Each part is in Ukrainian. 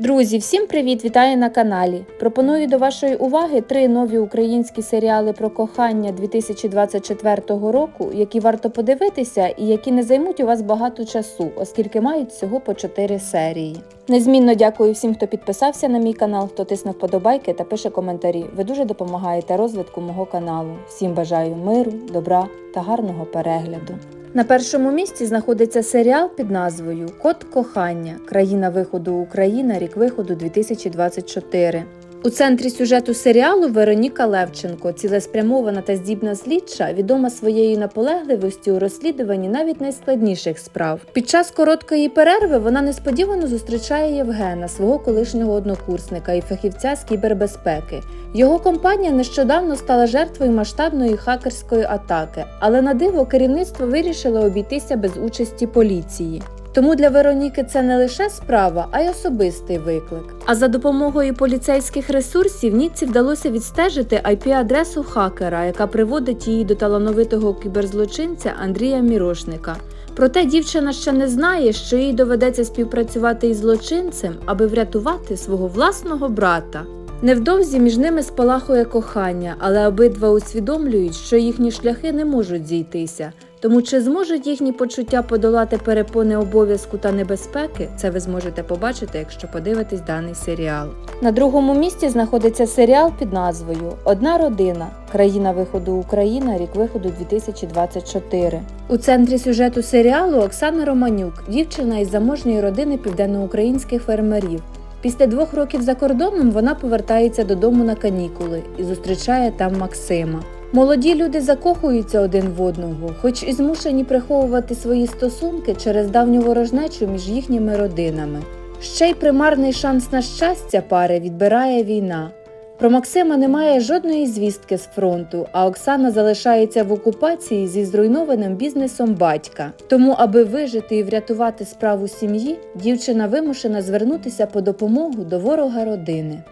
Друзі, всім привіт! Вітаю на каналі. Пропоную до вашої уваги три нові українські серіали про кохання 2024 року, які варто подивитися і які не займуть у вас багато часу, оскільки мають всього по 4 серії. Незмінно дякую всім, хто підписався на мій канал, хто тисне вподобайки та пише коментарі. Ви дуже допомагаєте розвитку мого каналу. Всім бажаю миру, добра та гарного перегляду. На першому місці знаходиться серіал під назвою Код кохання. Країна виходу Україна, рік виходу 2024. У центрі сюжету серіалу Вероніка Левченко, цілеспрямована та здібна слідча, відома своєю наполегливістю у розслідуванні навіть найскладніших справ. Під час короткої перерви вона несподівано зустрічає Євгена, свого колишнього однокурсника і фахівця з кібербезпеки. Його компанія нещодавно стала жертвою масштабної хакерської атаки, але на диво керівництво вирішило обійтися без участі поліції. Тому для Вероніки це не лише справа, а й особистий виклик. А за допомогою поліцейських ресурсів Ніці вдалося відстежити IP-адресу хакера, яка приводить її до талановитого кіберзлочинця Андрія Мірошника. Проте дівчина ще не знає, що їй доведеться співпрацювати із злочинцем, аби врятувати свого власного брата. Невдовзі між ними спалахує кохання, але обидва усвідомлюють, що їхні шляхи не можуть зійтися. Тому чи зможуть їхні почуття подолати перепони обов'язку та небезпеки, це ви зможете побачити, якщо подивитесь даний серіал. На другому місці знаходиться серіал під назвою Одна родина. Країна виходу Україна, рік виходу 2024. У центрі сюжету серіалу Оксана Романюк, дівчина із заможньої родини південноукраїнських фермерів. Після двох років за кордоном вона повертається додому на канікули і зустрічає там Максима. Молоді люди закохуються один в одного, хоч і змушені приховувати свої стосунки через давню ворожнечу між їхніми родинами. Ще й примарний шанс на щастя пари відбирає війна. Про Максима немає жодної звістки з фронту, а Оксана залишається в окупації зі зруйнованим бізнесом батька. Тому, аби вижити і врятувати справу сім'ї, дівчина вимушена звернутися по допомогу до ворога родини.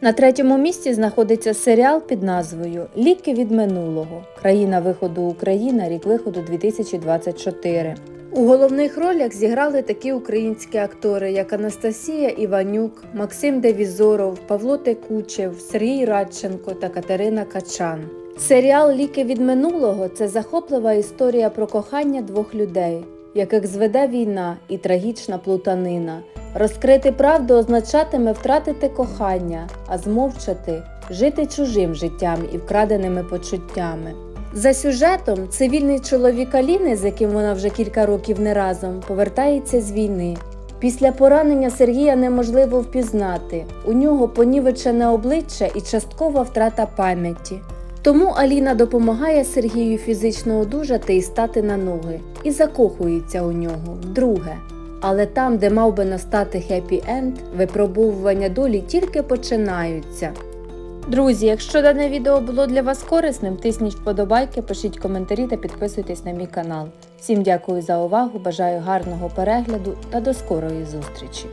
На третьому місці знаходиться серіал під назвою Ліки від минулого. Країна виходу Україна, рік виходу 2024. У головних ролях зіграли такі українські актори, як Анастасія Іванюк, Максим Девізоров, Павло Текучев, Сергій Радченко та Катерина Качан. Серіал Ліки від минулого це захоплива історія про кохання двох людей, яких зведе війна і трагічна плутанина. Розкрити правду означатиме втратити кохання, а змовчати жити чужим життям і вкраденими почуттями. За сюжетом, цивільний чоловік Аліни, з яким вона вже кілька років не разом, повертається з війни. Після поранення Сергія неможливо впізнати. У нього понівечене обличчя і часткова втрата пам'яті. Тому Аліна допомагає Сергію фізично одужати і стати на ноги, і закохується у нього вдруге. Але там, де мав би настати хеппі-енд, випробовування долі тільки починаються. Друзі, якщо дане відео було для вас корисним, тисніть вподобайки, пишіть коментарі та підписуйтесь на мій канал. Всім дякую за увагу, бажаю гарного перегляду та до скорої зустрічі!